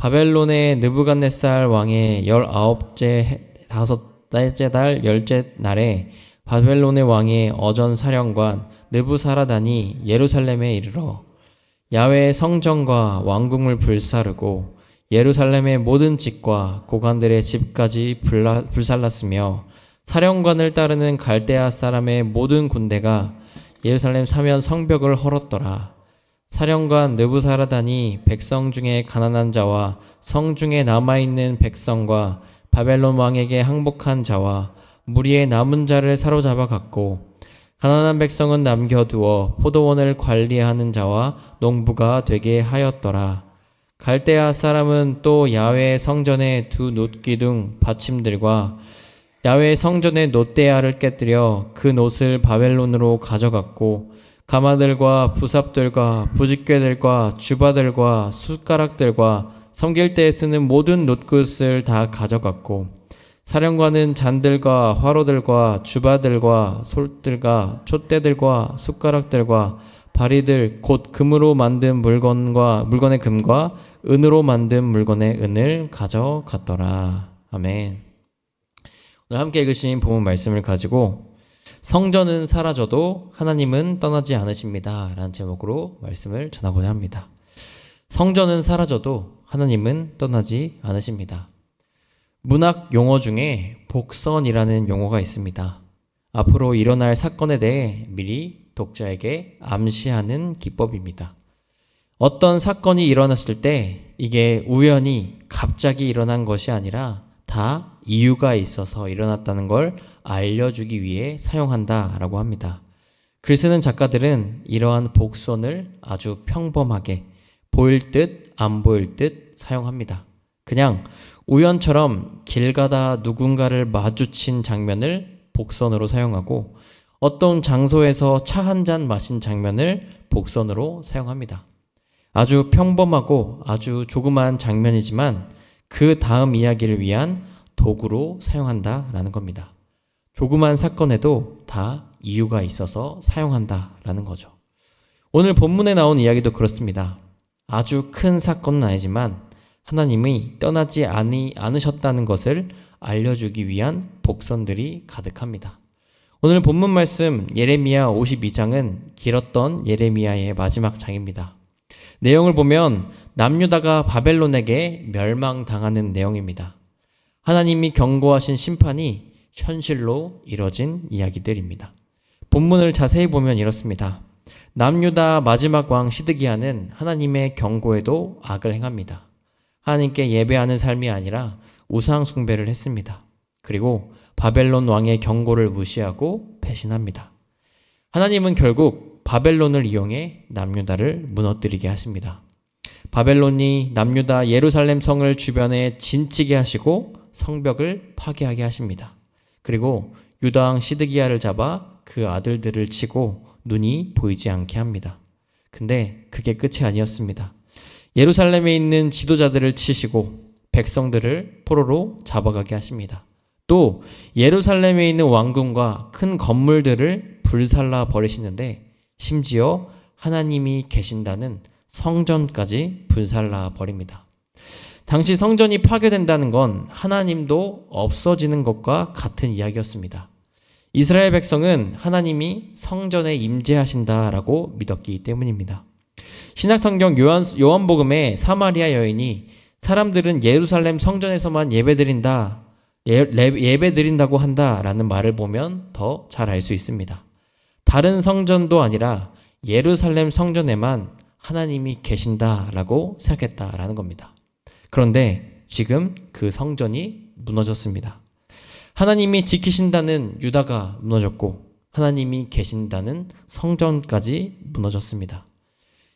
바벨론의 느부갓네살 왕의 열아홉째 다섯째 달 열째 날에 바벨론의 왕의 어전 사령관 느부사라단이 예루살렘에 이르러 야외의 성전과 왕궁을 불사르고 예루살렘의 모든 집과 고관들의 집까지 불라, 불살랐으며 사령관을 따르는 갈대아 사람의 모든 군대가 예루살렘 사면 성벽을 헐었더라. 사령관 느부사라단이 백성 중에 가난한 자와 성 중에 남아 있는 백성과 바벨론 왕에게 항복한 자와 무리의 남은 자를 사로잡아 갔고 가난한 백성은 남겨두어 포도원을 관리하는 자와 농부가 되게 하였더라. 갈대아 사람은 또 야외 성전의 두 놋기둥 받침들과 야외 성전의 놋대야를 깨뜨려 그 놋을 바벨론으로 가져갔고 가마들과 부삽들과 부집개들과 주바들과 숟가락들과 섬길 때 쓰는 모든 놋굿을 다 가져갔고 사령관은 잔들과 화로들과 주바들과 솔들과 촛대들과 숟가락들과 바리들 곧 금으로 만든 물건과 물건의 금과 은으로 만든 물건의 은을 가져갔더라. 아멘. 오늘 함께 읽으신 본문 말씀을 가지고 성전은 사라져도 하나님은 떠나지 않으십니다. 라는 제목으로 말씀을 전하고자 합니다. 성전은 사라져도 하나님은 떠나지 않으십니다. 문학 용어 중에 복선이라는 용어가 있습니다. 앞으로 일어날 사건에 대해 미리 독자에게 암시하는 기법입니다. 어떤 사건이 일어났을 때 이게 우연히 갑자기 일어난 것이 아니라 다 이유가 있어서 일어났다는 걸 알려주기 위해 사용한다라고 합니다. 글 쓰는 작가들은 이러한 복선을 아주 평범하게 보일 듯 안 보일 듯 사용합니다. 그냥 우연처럼 길 가다 누군가를 마주친 장면을 복선으로 사용하고 어떤 장소에서 차 한 잔 마신 장면을 복선으로 사용합니다. 아주 평범하고 아주 조그마한 장면이지만 그 다음 이야기를 위한 도구로 사용한다라는 겁니다. 조그만 사건에도 다 이유가 있어서 사용한다라는 거죠. 오늘 본문에 나온 이야기도 그렇습니다. 아주 큰 사건은 아니지만 하나님이 떠나지 않이, 않으셨다는 것을 알려주기 위한 복선들이 가득합니다. 오늘 본문 말씀 예레미야 52장은 길었던 예레미야의 마지막 장입니다. 내용을 보면 남유다가 바벨론에게 멸망당하는 내용입니다. 하나님이 경고하신 심판이 현실로 이뤄진 이야기들입니다. 본문을 자세히 보면 이렇습니다. 남유다 마지막 왕 시드기야는 하나님의 경고에도 악을 행합니다. 하나님께 예배하는 삶이 아니라 우상 숭배를 했습니다. 그리고 바벨론 왕의 경고를 무시하고 배신합니다. 하나님은 결국 바벨론을 이용해 남유다를 무너뜨리게 하십니다. 바벨론이 남유다 예루살렘 성을 주변에 진치게 하시고 성벽을 파괴하게 하십니다. 그리고 유다왕 시드기야를 잡아 그 아들들을 치고 눈이 보이지 않게 합니다. 근데 그게 끝이 아니었습니다. 예루살렘에 있는 지도자들을 치시고 백성들을 포로로 잡아가게 하십니다. 또 예루살렘에 있는 왕궁과 큰 건물들을 불살라 버리시는데 심지어 하나님이 계신다는 성전까지 불살라 버립니다. 당시 성전이 파괴된다는 건 하나님도 없어지는 것과 같은 이야기였습니다. 이스라엘 백성은 하나님이 성전에 임재하신다라고 믿었기 때문입니다. 신약 성경 요한, 요한복음에 사마리아 여인이 사람들은 예루살렘 성전에서만 예배드린다, 예, 예배드린다고 한다라는 말을 보면 더 잘 알 수 있습니다. 다른 성전도 아니라 예루살렘 성전에만 하나님이 계신다라고 생각했다라는 겁니다. 그런데 지금 그 성전이 무너졌습니다. 하나님이 지키신다는 유다가 무너졌고 하나님이 계신다는 성전까지 무너졌습니다.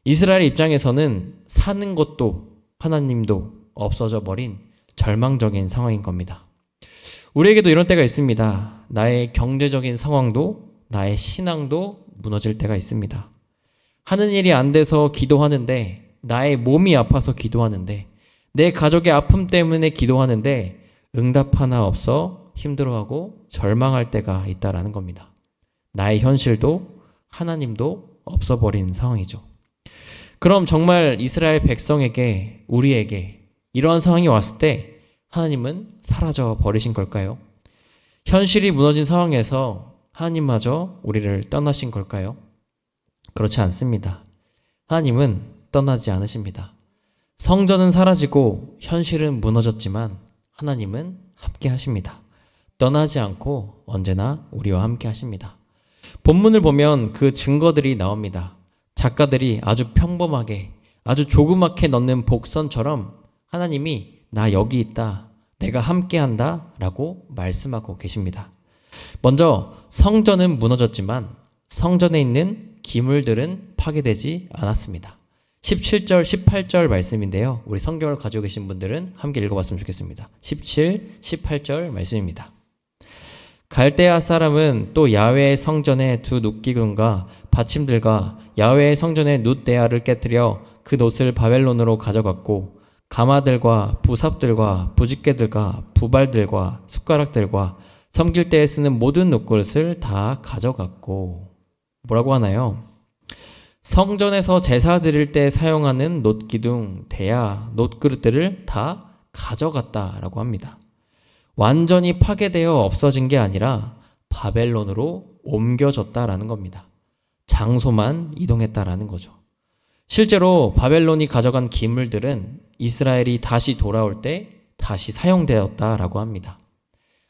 이스라엘 입장에서는 사는 것도 하나님도 없어져 버린 절망적인 상황인 겁니다. 우리에게도 이런 때가 있습니다. 나의 경제적인 상황도 나의 신앙도 무너질 때가 있습니다. 하는 일이 안 돼서 기도하는데 나의 몸이 아파서 기도하는데 내 가족의 아픔 때문에 기도하는데 응답 하나 없어 힘들어하고 절망할 때가 있다라는 겁니다. 나의 현실도 하나님도 없어버린 상황이죠. 그럼 정말 이스라엘 백성에게 우리에게 이러한 상황이 왔을 때 하나님은 사라져 버리신 걸까요? 현실이 무너진 상황에서 하나님마저 우리를 떠나신 걸까요? 그렇지 않습니다. 하나님은 떠나지 않으십니다. 성전은 사라지고 현실은 무너졌지만 하나님은 함께 하십니다. 떠나지 않고 언제나 우리와 함께 하십니다. 본문을 보면 그 증거들이 나옵니다. 작가들이 아주 평범하게, 아주 조그맣게 넣는 복선처럼 하나님이 나 여기 있다, 내가 함께 한다 라고 말씀하고 계십니다. 먼저 성전은 무너졌지만 성전에 있는 기물들은 파괴되지 않았습니다. 17절, 18절 말씀인데요. 우리 성경을 가지고 계신 분들은 함께 읽어봤으면 좋겠습니다. 17, 18절 말씀입니다. 갈대아 사람은 또 야외의 성전의 두 눕기근과 받침들과 야외의 성전의 눕대야를 깨뜨려 그 놋을 바벨론으로 가져갔고 가마들과 부삽들과 부집개들과 부발들과 숟가락들과 섬길 때에 쓰는 모든 놋그릇을 다 가져갔고 뭐라고 하나요? 성전에서 제사 드릴 때 사용하는 놋기둥, 대야, 놋그릇들을 다 가져갔다라고 합니다. 완전히 파괴되어 없어진 게 아니라 바벨론으로 옮겨졌다라는 겁니다. 장소만 이동했다라는 거죠. 실제로 바벨론이 가져간 기물들은 이스라엘이 다시 돌아올 때 다시 사용되었다라고 합니다.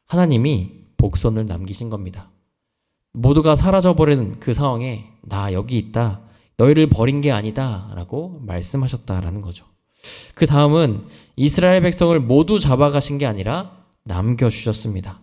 하나님이 복선을 남기신 겁니다. 모두가 사라져버린 그 상황에 나 여기 있다. 너희를 버린 게 아니다. 라고 말씀하셨다라는 거죠. 그 다음은 이스라엘 백성을 모두 잡아가신 게 아니라 남겨주셨습니다.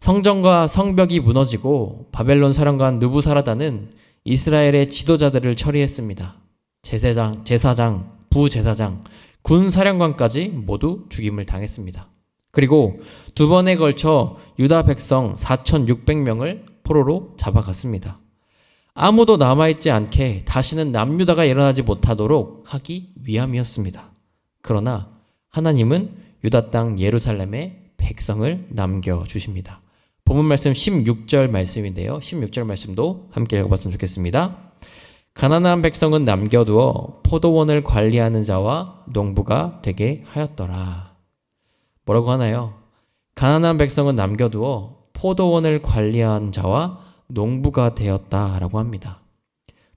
성전과 성벽이 무너지고 바벨론 사령관 느부사라다는 이스라엘의 지도자들을 처리했습니다. 제사장, 제사장, 부제사장, 군 사령관까지 모두 죽임을 당했습니다. 그리고 두 번에 걸쳐 유다 백성 4,600명을 포로로 잡아갔습니다. 아무도 남아있지 않게 다시는 남유다가 일어나지 못하도록 하기 위함이었습니다. 그러나 하나님은 유다 땅 예루살렘에 백성을 남겨주십니다. 본문 말씀 16절 말씀인데요. 16절 말씀도 함께 읽어봤으면 좋겠습니다. 가난한 백성은 남겨두어 포도원을 관리하는 자와 농부가 되게 하였더라. 뭐라고 하나요? 가난한 백성은 남겨두어 포도원을 관리한 자와 농부가 되었다라고 합니다.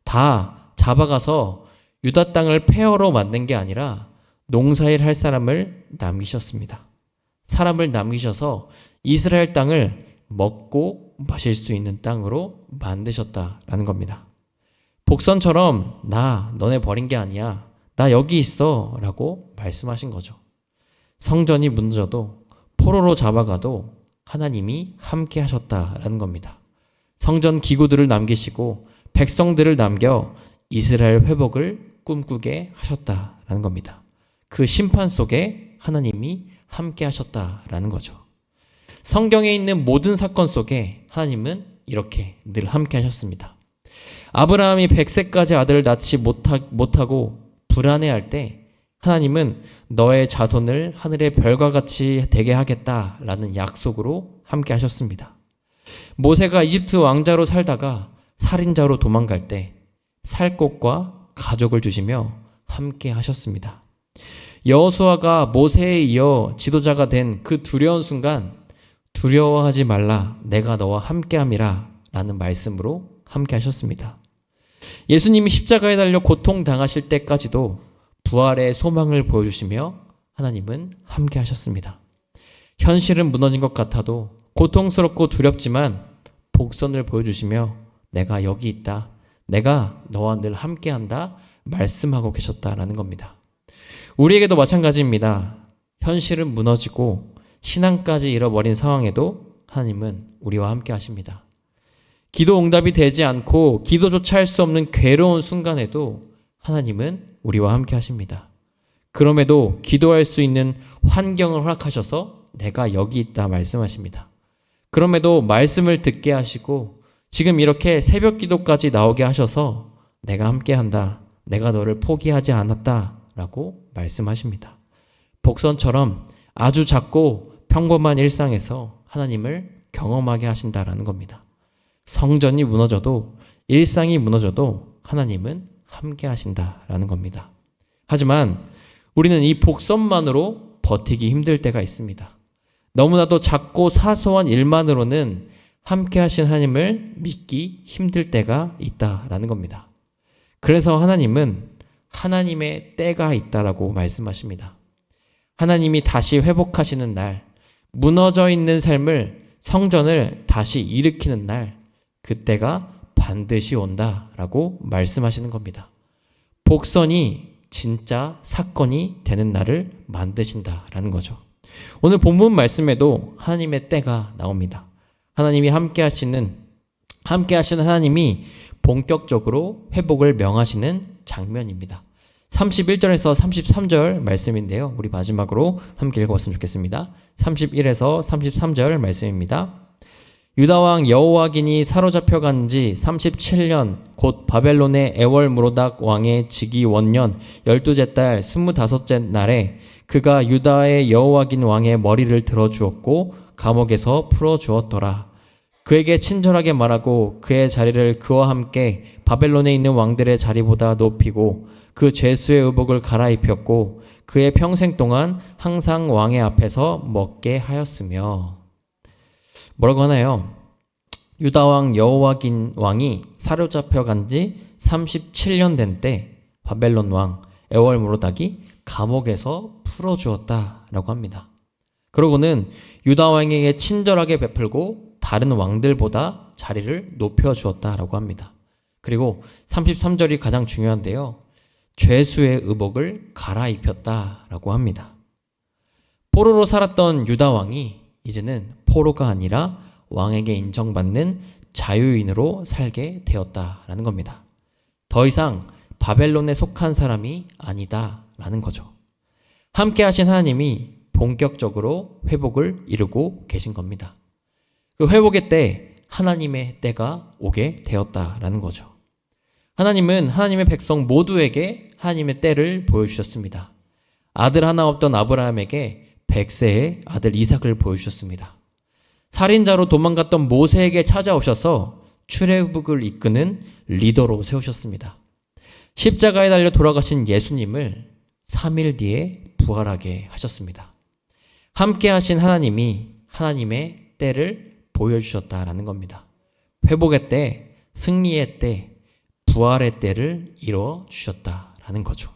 다 잡아가서 유다 땅을 폐허로 만든 게 아니라 농사일 할 사람을 남기셨습니다. 사람을 남기셔서 이스라엘 땅을 먹고 마실 수 있는 땅으로 만드셨다라는 겁니다. 복선처럼 나 너네 버린 게 아니야. 나 여기 있어 라고 말씀하신 거죠. 성전이 무너져도 포로로 잡아가도 하나님이 함께 하셨다라는 겁니다. 성전 기구들을 남기시고 백성들을 남겨 이스라엘 회복을 꿈꾸게 하셨다라는 겁니다. 그 심판 속에 하나님이 함께 하셨다라는 거죠. 성경에 있는 모든 사건 속에 하나님은 이렇게 늘 함께 하셨습니다. 아브라함이 100세까지 아들을 낳지 못하, 못하고 불안해할 때 하나님은 너의 자손을 하늘의 별과 같이 되게 하겠다라는 약속으로 함께 하셨습니다. 모세가 이집트 왕자로 살다가 살인자로 도망갈 때 살 곳과 가족을 주시며 함께 하셨습니다. 여호수아가 모세에 이어 지도자가 된 그 두려운 순간 두려워하지 말라 내가 너와 함께함이라 라는 말씀으로 함께 하셨습니다. 예수님이 십자가에 달려 고통 당하실 때까지도 부활의 소망을 보여주시며 하나님은 함께 하셨습니다. 현실은 무너진 것 같아도 고통스럽고 두렵지만 복선을 보여주시며 내가 여기 있다. 내가 너와 늘 함께 한다. 말씀하고 계셨다라는 겁니다. 우리에게도 마찬가지입니다. 현실은 무너지고 신앙까지 잃어버린 상황에도 하나님은 우리와 함께 하십니다. 기도 응답이 되지 않고 기도조차 할 수 없는 괴로운 순간에도 하나님은 우리와 함께 하십니다. 그럼에도 기도할 수 있는 환경을 허락하셔서 내가 여기 있다 말씀하십니다. 그럼에도 말씀을 듣게 하시고 지금 이렇게 새벽 기도까지 나오게 하셔서 내가 함께 한다. 내가 너를 포기하지 않았다. 라고 말씀하십니다. 복선처럼 아주 작고 평범한 일상에서 하나님을 경험하게 하신다라는 겁니다. 성전이 무너져도 일상이 무너져도 하나님은 함께 하신다라는 겁니다. 하지만 우리는 이 복선만으로 버티기 힘들 때가 있습니다. 너무나도 작고 사소한 일만으로는 함께 하신 하나님을 믿기 힘들 때가 있다라는 겁니다. 그래서 하나님은 하나님의 때가 있다라고 말씀하십니다. 하나님이 다시 회복하시는 날, 무너져 있는 삶을 성전을 다시 일으키는 날, 그때가 반드시 온다라고 말씀하시는 겁니다. 복선이 진짜 사건이 되는 날을 만드신다라는 거죠. 오늘 본문 말씀에도 하나님의 때가 나옵니다. 하나님이 함께 하시는 함께 하시는 하나님이 본격적으로 회복을 명하시는 장면입니다. 31절에서 33절 말씀인데요. 우리 마지막으로 함께 읽어봤으면 좋겠습니다. 31에서 33절 말씀입니다. 유다 왕 여호와긴이 사로잡혀 간 지 37년 곧 바벨론의 애월 무로닥 왕의 즉위 원년 열두째 달 스물다섯째 날에 그가 유다의 여호와긴 왕의 머리를 들어 주었고 감옥에서 풀어 주었더라. 그에게 친절하게 말하고 그의 자리를 그와 함께 바벨론에 있는 왕들의 자리보다 높이고 그 죄수의 의복을 갈아입혔고 그의 평생 동안 항상 왕의 앞에서 먹게 하였으며 뭐라고 하나요? 유다 왕 여호와긴 왕이 사로잡혀 간지 37년 된 때 바벨론 왕 에월 무로닥이 감옥에서 풀어 주었다라고 합니다. 그러고는 유다 왕에게 친절하게 베풀고 다른 왕들보다 자리를 높여 주었다라고 합니다. 그리고 33절이 가장 중요한데요. 죄수의 의복을 갈아입혔다라고 합니다. 포로로 살았던 유다 왕이 이제는 포로가 아니라 왕에게 인정받는 자유인으로 살게 되었다라는 겁니다. 더 이상 바벨론에 속한 사람이 아니다라는 거죠. 함께 하신 하나님이 본격적으로 회복을 이루고 계신 겁니다. 그 회복의 때 하나님의 때가 오게 되었다라는 거죠. 하나님은 하나님의 백성 모두에게 하나님의 때를 보여주셨습니다. 아들 하나 없던 아브라함에게 백세의 아들 이삭을 보여주셨습니다. 살인자로 도망갔던 모세에게 찾아오셔서 출애굽을 이끄는 리더로 세우셨습니다. 십자가에 달려 돌아가신 예수님을 3일 뒤에 부활하게 하셨습니다. 함께 하신 하나님이 하나님의 때를 보여주셨다라는 겁니다. 회복의 때, 승리의 때, 부활의 때를 이루어 주셨다라는 거죠.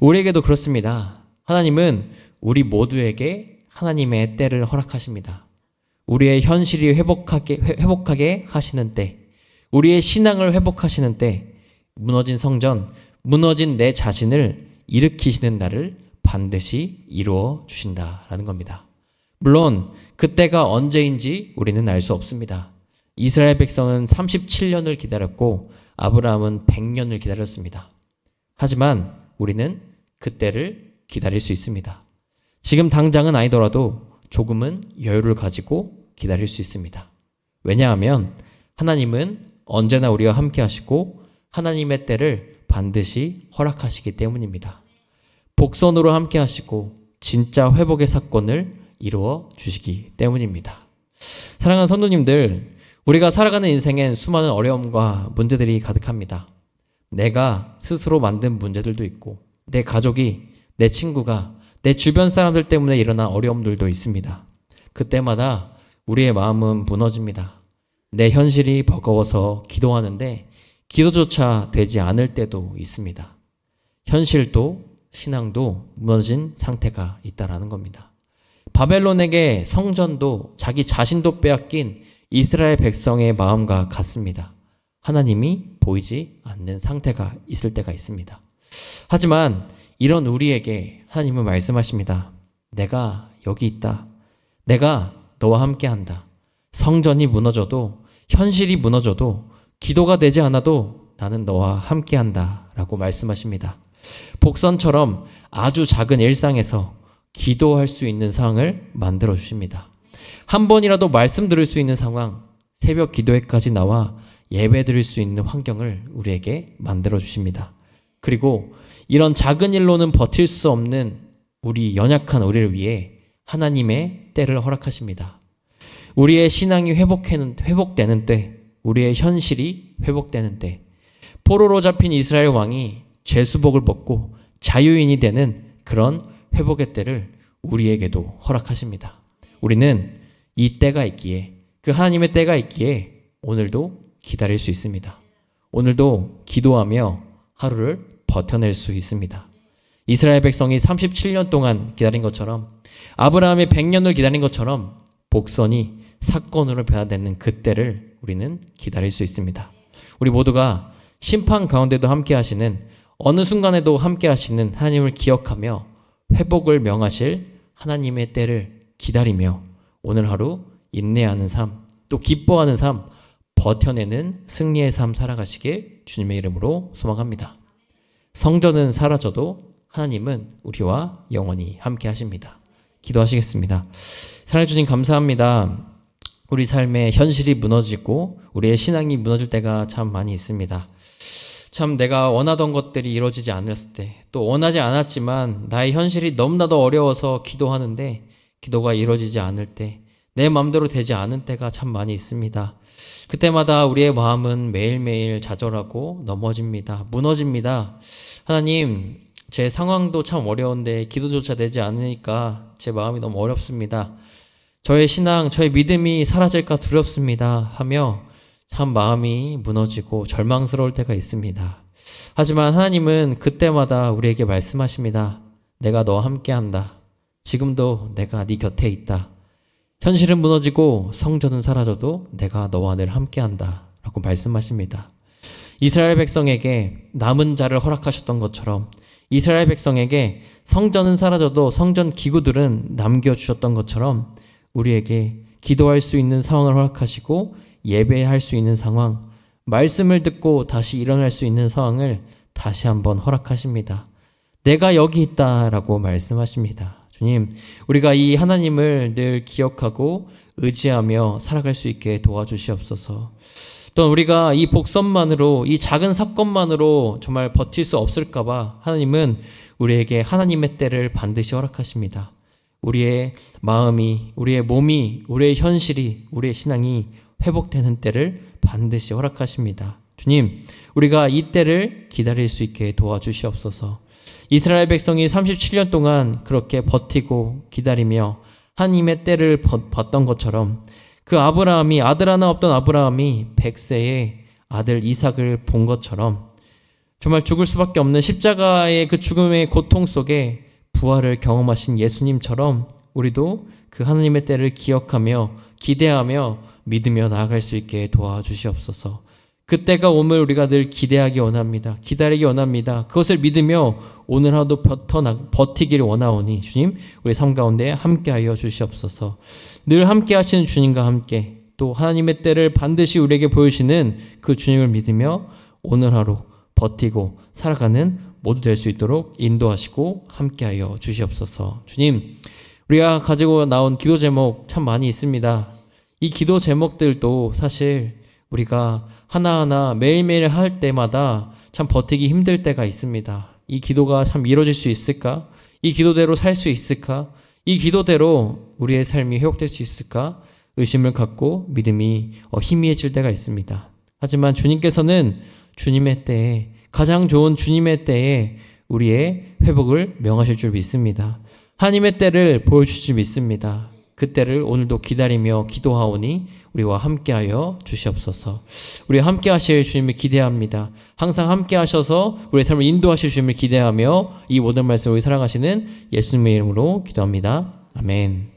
우리에게도 그렇습니다. 하나님은 우리 모두에게 하나님의 때를 허락하십니다. 우리의 현실이 회복하게, 회복하게 하시는 때, 우리의 신앙을 회복하시는 때, 무너진 성전, 무너진 내 자신을 일으키시는 날을 반드시 이루어 주신다라는 겁니다. 물론 그때가 언제인지 우리는 알 수 없습니다. 이스라엘 백성은 37년을 기다렸고 아브라함은 100년을 기다렸습니다. 하지만 우리는 그때를 기다릴 수 있습니다. 지금 당장은 아니더라도 조금은 여유를 가지고 기다릴 수 있습니다. 왜냐하면 하나님은 언제나 우리와 함께 하시고 하나님의 때를 반드시 허락하시기 때문입니다. 복선으로 함께 하시고 진짜 회복의 사건을 이루어 주시기 때문입니다. 사랑하는 성도님들, 우리가 살아가는 인생엔 수많은 어려움과 문제들이 가득합니다. 내가 스스로 만든 문제들도 있고, 내 가족이, 내 친구가, 내 주변 사람들 때문에 일어난 어려움들도 있습니다. 그때마다 우리의 마음은 무너집니다. 내 현실이 버거워서 기도하는데 기도조차 되지 않을 때도 있습니다. 현실도 신앙도 무너진 상태가 있다라는 겁니다. 바벨론에게 성전도 자기 자신도 빼앗긴 이스라엘 백성의 마음과 같습니다. 하나님이 보이지 않는 상태가 있을 때가 있습니다. 하지만 이런 우리에게 하나님은 말씀하십니다. 내가 여기 있다. 내가 너와 함께 한다. 성전이 무너져도 현실이 무너져도 기도가 되지 않아도 나는 너와 함께 한다. 라고 말씀하십니다. 복선처럼 아주 작은 일상에서 기도할 수 있는 상황을 만들어 주십니다. 한 번이라도 말씀 들을 수 있는 상황, 새벽 기도회까지 나와 예배 드릴 수 있는 환경을 우리에게 만들어 주십니다. 그리고 이런 작은 일로는 버틸 수 없는 우리 연약한 우리를 위해 하나님의 때를 허락하십니다. 우리의 신앙이 회복되는, 회복되는 때, 우리의 현실이 회복되는 때, 포로로 잡힌 이스라엘 왕이 죄수복을 벗고 자유인이 되는 그런 회복의 때를 우리에게도 허락하십니다. 우리는 이 때가 있기에 그 하나님의 때가 있기에 오늘도 기다릴 수 있습니다. 오늘도 기도하며 하루를 버텨낼 수 있습니다. 이스라엘 백성이 37년 동안 기다린 것처럼 아브라함이 100년을 기다린 것처럼 복선이 사건으로 변화되는 그때를 우리는 기다릴 수 있습니다. 우리 모두가 심판 가운데도 함께 하시는 어느 순간에도 함께 하시는 하나님을 기억하며 회복을 명하실 하나님의 때를 기다리며 오늘 하루 인내하는 삶, 또 기뻐하는 삶, 버텨내는 승리의 삶 살아가시길 주님의 이름으로 소망합니다. 성전은 사라져도 하나님은 우리와 영원히 함께 하십니다. 기도하시겠습니다. 사랑해 주님 감사합니다. 우리 삶의 현실이 무너지고 우리의 신앙이 무너질 때가 참 많이 있습니다. 참 내가 원하던 것들이 이루어지지 않았을 때, 또 원하지 않았지만 나의 현실이 너무나도 어려워서 기도하는데 기도가 이루어지지 않을 때, 내 마음대로 되지 않은 때가 참 많이 있습니다. 그때마다 우리의 마음은 매일매일 좌절하고 넘어집니다. 무너집니다. 하나님, 제 상황도 참 어려운데 기도조차 되지 않으니까 제 마음이 너무 어렵습니다. 저의 신앙, 저의 믿음이 사라질까 두렵습니다. 하며 참 마음이 무너지고 절망스러울 때가 있습니다. 하지만 하나님은 그때마다 우리에게 말씀하십니다. 내가 너와 함께 한다. 지금도 내가 네 곁에 있다. 현실은 무너지고 성전은 사라져도 내가 너와 늘 함께 한다. 라고 말씀하십니다. 이스라엘 백성에게 남은 자를 허락하셨던 것처럼 이스라엘 백성에게 성전은 사라져도 성전 기구들은 남겨주셨던 것처럼 우리에게 기도할 수 있는 상황을 허락하시고 예배할 수 있는 상황, 말씀을 듣고 다시 일어날 수 있는 상황을 다시 한번 허락하십니다. 내가 여기 있다라고 말씀하십니다. 주님, 우리가 이 하나님을 늘 기억하고 의지하며 살아갈 수 있게 도와주시옵소서. 또 우리가 이 복선만으로 이 작은 사건만으로 정말 버틸 수 없을까봐 하나님은 우리에게 하나님의 때를 반드시 허락하십니다. 우리의 마음이, 우리의 몸이, 우리의 현실이, 우리의 신앙이 회복되는 때를 반드시 허락하십니다. 주님, 우리가 이 때를 기다릴 수 있게 도와주시옵소서. 이스라엘 백성이 37년 동안 그렇게 버티고 기다리며 하나님의 때를 봤던 것처럼 그 아브라함이 아들 하나 없던 아브라함이 100세에 아들 이삭을 본 것처럼 정말 죽을 수밖에 없는 십자가의 그 죽음의 고통 속에 부활을 경험하신 예수님처럼 우리도 그 하나님의 때를 기억하며 기대하며 믿으며 나아갈 수 있게 도와주시옵소서. 그때가 오늘 우리가 늘 기대하기 원합니다. 기다리기 원합니다. 그것을 믿으며 오늘 하루도 버텨 버티기를 원하오니 주님 우리 삶 가운데 함께하여 주시옵소서. 늘 함께하시는 주님과 함께 또 하나님의 때를 반드시 우리에게 보여주시는 그 주님을 믿으며 오늘 하루 버티고 살아가는 모두 될 수 있도록 인도하시고 함께하여 주시옵소서. 주님 우리가 가지고 나온 기도 제목 참 많이 있습니다. 이 기도 제목들도 사실 우리가 하나하나 매일매일 할 때마다 참 버티기 힘들 때가 있습니다. 이 기도가 참 이루어질 수 있을까? 이 기도대로 살 수 있을까? 이 기도대로 우리의 삶이 회복될 수 있을까? 의심을 갖고 믿음이 어, 희미해질 때가 있습니다. 하지만 주님께서는 주님의 때에 가장 좋은 주님의 때에 우리의 회복을 명하실 줄 믿습니다. 하나님의 때를 보여주실 줄 믿습니다. 그때를 오늘도 기다리며 기도하오니 우리와 함께하여 주시옵소서. 우리 함께 하실 주님을 기대합니다. 항상 함께 하셔서 우리의 삶을 인도하실 주님을 기대하며 이 모든 말씀을 사랑하시는 예수님의 이름으로 기도합니다. 아멘.